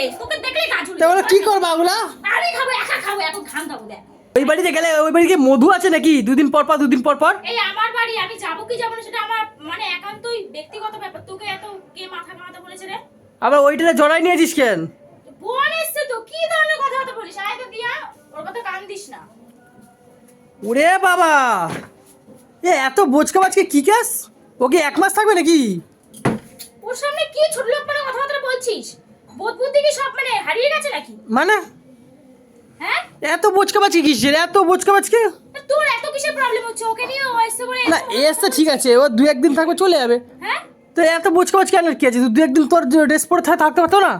দেখে তোকে দেখলে গা ঝুলে তাহলে কি করবা ওগুলা? আরে খাব একা খাব এখন খান খাব দেখ। ওই বাড়িতে গেলে ওই বাড়িতে মধু আছে নাকি? দুদিন পর পর দুদিন পর পর? এই আমার বাড়ি আমি যাব কি যাব না সেটা আমার মানে একান্তই ব্যক্তিগত ব্যাপার। তোকে এত কে মাথা কামাতে বলেছে রে? আবার ওইটা জড়াই নিয়েছিস কেন? বোন এসছে তো কি ধরনের কথা কথা বলিস? আয় তো দিয়া ওর কথা কান দিস না। ওরে বাবা! এ এত বোচকা বাজকে কি কেস ওকে এক মাস থাকবে নাকি? ওর সামনে কি ছোট লোক মানে কথাবার্তা বলছিস? বোধ বুদ্ধি কি সব মানে হারিয়ে গেছে নাকি? মানে? হ্যাঁ? এত বোচকা বাজকে কিসের? এত বোচকা বাজকে তোর এত কিসের প্রবলেম হচ্ছে? ওকে নিয়ে ও এসছে বলে না এস ঠিক আছে। ও দু একদিন থাকবে চলে যাবে। হ্যাঁ? তো এত বোচকা বাজকে আনার কি আছে? দু একদিন তোর ড্রেস পরে থাকতে পারতো না?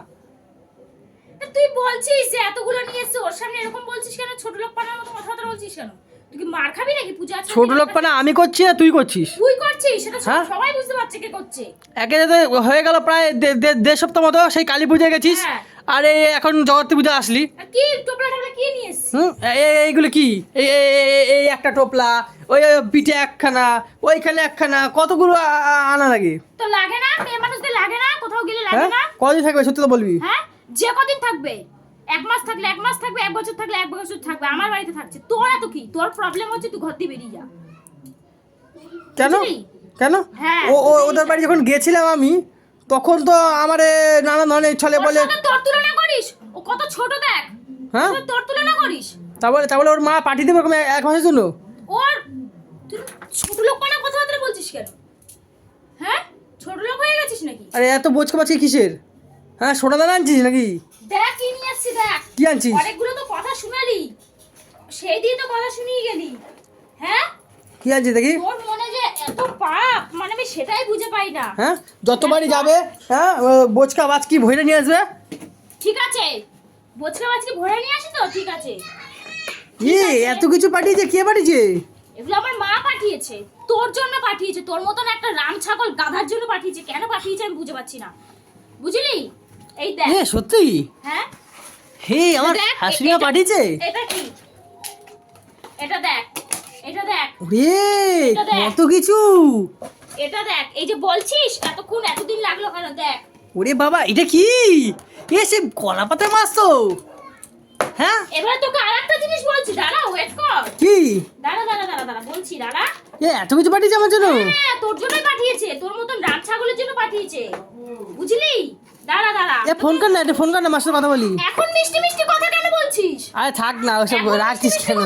তুই বলছিস যে এতগুলো নিয়ে এসছে ওর সামনে এরকম বলছিস কেন? ছোট লোক পানার মতো কথাবার্তা বলছিস কেন? তুই কি মার খাবি নাকি? পূজা আছে ছোট লোক পানা আমি করছি না তুই করছিস? তুই করছিস? সেটা হ্যাঁ? সবাই বুঝতে পারছে কে করছে। একে যাতে হয়ে গেল প্রায় দে- দে- দেড় সপ্তাহ মতো সেই কালী পুজোয় গেছিস। হ্যাঁ। আর এই এখন জগত্রী পুজো আসলি। আর কি টোপলা টোপলা কি নিয়ে এসছিস? হুম? এ- এ- এইগুলো কি? এই এই- এই- এই একটা টোপলা ওই ওই পিঠে একখানা ওইখানে একখানা কতগুলো আ- আ- আনা লাগে? তো লাগে না? মেয়ে মানুষদের লাগে না? কোথাও গেলে লাগে হ্যাঁ? না? কদিন থাকবে সত্যি তো বলবি? হ্যাঁ? যে কদিন থাকবে? এক মাস থাকলে এক মাস থাকবে এক বছর থাকলে এক বছর থাকবে আমার বাড়িতে থাকছে। তোর এত কি? তোর প্রবলেম হচ্ছে তুই ঘর দিয়ে বেরিয়ে যা। কেন? কেন? হ্যাঁ, ও ও ওদের বাড়ি যখন গেছিলাম আমি তখন তো আমারে নানা ধরনের ছলে বলে তোর তুলনা করিস? ও কত ছোট দেখ। হ্যাঁ? তোর তুলনা করিস? তারপরে তারপরে ওর মা পাঠিয়ে দেবে এরকম এক মাসের জন্য? ওর তুই ছোট লোক পানা কথাবার্তা বলছিস কেন? হ্যাঁ? ছোট লোক হয়ে গেছিস নাকি? আরে এত বোঝকা পাচ্ছি কিসের? হ্যাঁ সোনা দানা আনছিস নাকি? দেখ কি নিয়ে আসছি দেখ। কি আনছিস? অনেকগুলো তো কথা শুনালি। সেই দিয়ে তো কথা শুনিয়ে গেলি। হ্যাঁ? কি আনছিস দেখি? তোর মনে যে এত পাপ মানে আমি সেটাই বুঝে পাই না। হ্যাঁ? যতবারই যাবে হ্যাঁ বোচকা বাচকি ভইরে নিয়ে আসবে? ঠিক আছে। বোঝকা মাছকে ভরে নিয়ে আসি তো? ঠিক আছে। ই এত কিছু পাঠিয়েছে? কে পাঠিয়েছে? এগুলো আমার মা পাঠিয়েছে। তোর জন্য পাঠিয়েছে। তোর মতন একটা রাম ছাগল গাধার জন্য পাঠিয়েছে। কেন পাঠিয়েছে আমি বুঝে পাচ্ছি না। বুঝলি? এই দেখ। এ সত্যি? হ্যাঁ? হে আমার শাশুড়িমা পাঠিয়েছে? এটা কি? এটা দেখ এটা দেখ। রে এটা দেখ। কত কিছু। এটা দেখ এই যে বলছিস এতক্ষণ এতদিন লাগল কেন? দেখ। ওরে বাবা এটা কি? এ সে কলা পাতার মাছ তো। হ্যাঁ? এবার তোকে আর একটা জিনিস বলছি দাঁড়া ওয়েট কর। কি? দাঁড়া দাঁড়া দাঁড়া দাঁড়া বলছি দাঁড়া। এ এত কিছু পাঠিয়েছে আমার জন্য? হ্যাঁ তোর জন্যই পাঠিয়েছে তোর মতন রাত ছাগলের জন্য পাঠিয়েছে। বুঝলি? দাঁড়া দাঁড়া। এ ফোন কর না এটা ফোন কর না মাসের কথা বলি। এখন মিষ্টি মিষ্টি কথা কেন বলছিস? আরে থাক না ওসব রাখছিস কেন?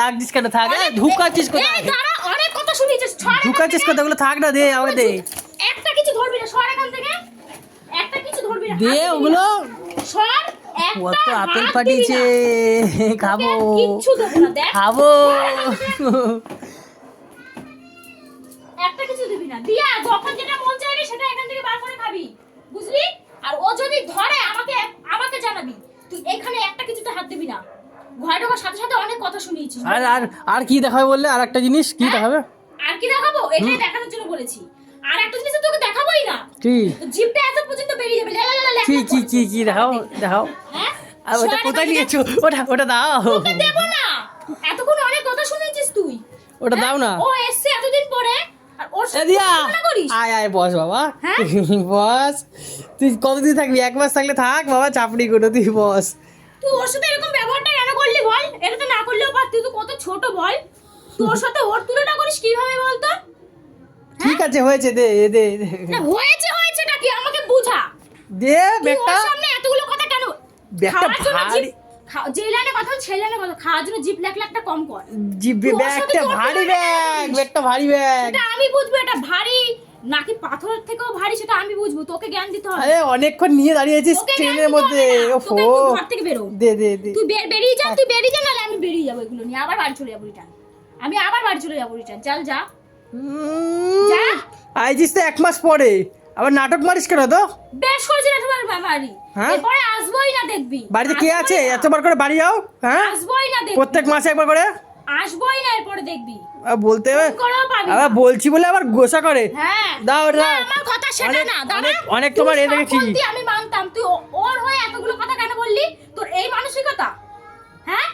রাখছিস কেন থাক ঢুকাচ্ছিস কোথায়? দাঁড়া অনেক কথা এখান ঢুকাচ্ছিস কথাগুলো থাক না দে আমাকে দে। একটা কিছু ধরবি না সর এখান থেকে। একটা কিছু ধরবি না দে। ওগুলো। সর কত আপেল পাঠিয়েছে খাব। খাব। একটা কিছু দিবি না দিয়া যখন যেটা মন চাইবে সেটা এখান থেকে বার করে খাবি। বুঝলি? আর ও যদি ধরে আমাকে আমাকে জানাবি। তুই এখানে একটা কিছুতে হাত দিবি না। ঘরে ঢোকার সাথে সাথে অনেক কথা শুনিয়েছিস আর আর আর কি দেখাবে বললে? আর একটা জিনিস কি হ্যাঁ? দেখাবে? আর কি দেখাবো? এটাই দেখানোর জন্য বলেছি। আর একটা জিনিস তোকে দেখাবোই না। কি? জিপটা এত পর্যন্ত বেরিয়ে যাবে। লা, লা, লা, কি কি কি কি দেখাও? দেখাও? হ্যাঁ? আর ওটা কোথায় এখান। নিয়েছো? ওটা ওটা দাও। তোকে দেবো না। এতক্ষণ অনেক কথা শুনেছিস তুই। ওটা দাও না। ও এসছে এতদিন পরে আর ওর এ সাথে দিয়া তুলনা করিস আয় আয় বস বাবা। হ্যাঁ? বস। তুই কতদিন থাকবি? এক মাস থাকলে থাক বাবা করে তুই বস। তুই ওর সাথে এরকম ব্যবহারটা কেন করলি বল? এটা তো না করলেও তুই তো কত ছোট বল। তোর সাথে ওর তুলনা করিস কীভাবে বলতো ঠিক আছে হয়েছে দে দে। না হয়েছে হয়েছেটা কি? আমাকে বুঝা। দে তুই সামনে এতগুলো কথা কেন ব্যাগটা ভারী। যে লাইনে কথা সেই লাইনে কথা খাওয়ার জন্য জিপ লাখ লাখটা কম কর। সাথে ব্যাগটা ভারী ব্যাগ। ব্যাগটা ভারী ব্যাগ। এটা আমি বুঝব এটা ভারী। নাকি পাথরের থেকেও ভারী সেটা আমি বুঝব। তোকে জ্ঞান দিতে হবে। আরে অনেকক্ষণ নিয়ে দাঁড়িয়ে আছিস ট্রেনের মধ্যে। ওফো ঘর থেকে বেরো দে দে দে। তুই বেরিয়ে যা তুই বেরিয়ে যা নাহলে আমি বেরিয়ে যাব এগুলো নিয়ে। আবার বাড়ি চলে যাব রিটার্ন আমি আবার বাড়ি চলে যাব রিটার্ন চল যা। যা। আইছিস তো এক মাস পরে। আবার নাটক মারিস কেন তো? বেশ করেছি না তোমার বাড়ি হ্যাঁ? এরপরে আসবোই না দেখবি। বাড়িতে কে আছে? এতবার করে বাড়ি যাও হ্যাঁ? আসবোই না দেখবি। প্রত্যেক মাসে একবার করে? আসবোই না এরপরে দেখবি। বলতে হবে। আবার বলছি বলে আবার গোসা করে। হ্যাঁ। দাও, না, আমার কথা সেটা না দাঁড়া অনেক- তোমার এ দেখেছি। আমি মানতাম। তুই ওর হয়ে এতগুলো কথা কেন বললি? তোর এই মানসিকতা। হ্যাঁ?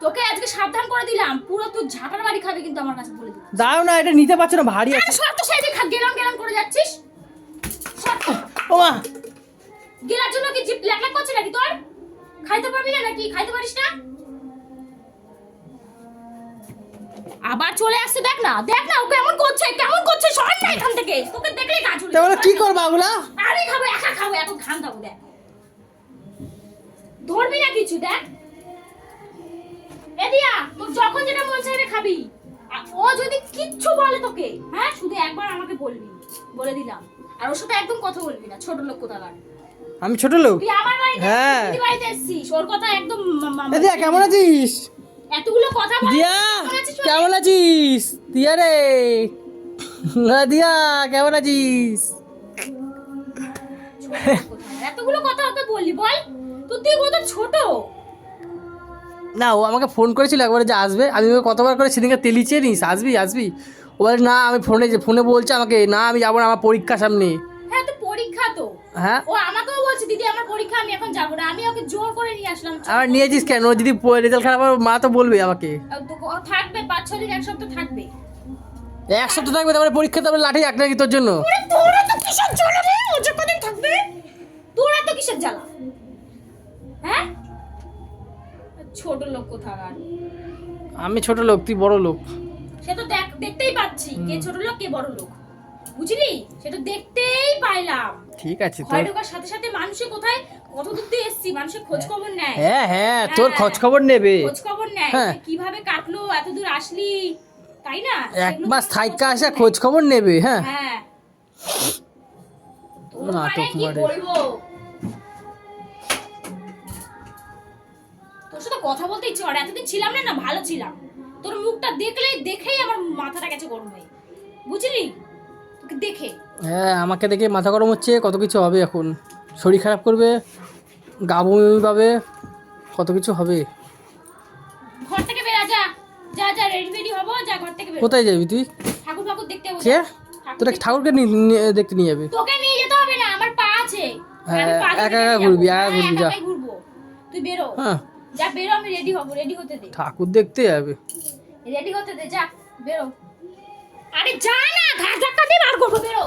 তোকে আজকে সাবধান করে দিলাম। পুরো তুই ঝাঁটার বাড়ি খাবি কিন্তু আমার কাছে বলে দিলাম দাও না এটা নিতে পারছ না ভারী আরে আছে। সব তো সেই যে খা- গেলাম গেলাম করে যাচ্ছিস সব তো। ও মা গেলার জন্য কি জিপ ল্যাক ল্যাক করছে নাকি তোর? খাইতে পারবি না নাকি? খাইতে পারিস না? আবার চলে আসছে দেখ না দেখ না ও কেমন করছে কেমন করছে সরাই না এখান থেকে। তোকে দেখলেই গা ঝুলে তাহলে কি করবা ওগুলা আরে খাব একা খাব এখন খান খাব দেখ। ধরবি না কিছু দেখ। এদিয়া তোর যখন যেটা মন এটা খাবি। ও যদি কিচ্ছু বলে তোকে হ্যাঁ শুধু একবার আমাকে বলবি বলে দিলাম। আর ওর সাথে একদম কথা বলবি না ছোট লোক কোথাকার। আমি ছোট লোক? তুই আমার বাড়িতে হ্যাঁ। তুই বাড়িতে এসেছিস ওর কথা একদম দিয়া কেমন আছিস? এতগুলো কথা বলে দিয়া কেমন আছিস দিয়া রে। দিয়া কেমন আছিস। এতগুলো কথা ওকে বললি বল। তো তুই কত ছোট। না ও আমাকে ফোন করেছিল একবারে যে আসবে। আমি ওকে কতবার করে সেদিনকে তেলিচে নিস আসবি আসবি। ও বলে না আমি ফোনে ফোনে বলছে আমাকে না আমি যাব না আমার পরীক্ষা সামনে। হ্যাঁ তো পরীক্ষা তো। হ্যাঁ? ও আমাকেও বলছে দিদি আমার পরীক্ষা আমি এখন যাব না। আমি ওকে জোর করে নিয়ে আসলাম। আবার নিয়েছিস কেন? ও যদি রেজাল্ট খারাপ হবে মা তো বলবে আমাকে। আর তো ও থাকবে পাঁচ ছ দিন এক সপ্তাহ থাকবে। এক সপ্তাহ থাকবে তারপরে পরীক্ষা তারপরে লাঠি এক নাকি তোর জন্য? তোরা তো কিসের জ্বালা রে? ও থাকবে? তোরা তো কিসের জ্বালা? হ্যাঁ? ছোট লোক কোথাকার? আমি ছোট লোক তুই বড় লোক। সে তো দেখ দেখতেই পাচ্ছি। কে ছোট লোক কে বড় লোক। বুঝলি? সেটা দেখতেই পাইলাম। ঠিক আছে ভয় ঢোকার সাথে সাথে মানুষে কোথায়? কত দূর দিয়ে এসছি? মানুষের খোঁজ খবর নেয়। হ্যাঁ হ্যাঁ তোর হ্যাঁ। খোঁজ খবর নেবে। খোঁজ খবর নেয়। হ্যাঁ। কীভাবে কাটলো এত দূর আসলি? তাই না? এক মাস তো থাইকা আসা খোঁজ খবর নেবে হ্যাঁ। হ্যাঁ। তোর নাটক মানে কি বলব? তোর সাথে কথা বলতে ইচ্ছে করে এতদিন ছিলাম না না ভালো ছিলাম। তোর মুখটা দেখলে দেখেই আমার মাথাটা গেছে গরম হয়ে। বুঝলি? তোকে দেখে। হ্যাঁ আমাকে দেখে মাথা গরম হচ্ছে কত কিছু হবে এখন। শরীর খারাপ করবে গা বমি পাবে কত কিছু হবে। ঘর থেকে বেরা যা। যা যা রেডি রেডি হব যা ঘর থেকে বেরো কোথায় যাবি তুই? ঠাকুর ফাকুর দেখতে যাব কে। ঠাকুর তোরা ঠাকুরকে দেখতে নিয়ে যাবে? তোকে নিয়ে যেতে হবে না আমার পা আছে। হ্যাঁ, একা একা ঘুরবি, যাব। একা হ্যাঁ, ঘুরবি, যা। ঘুরবো। তুই বেরো। হ্যাঁ। যা বেরো আমি রেডি হব রেডি হতে দে। ঠাকুর দেখতে যাবে। রেডি হতে দে যা বেরো। আরে যা না ঘাট ধাক্কা দিয়ে বার করব বেরো।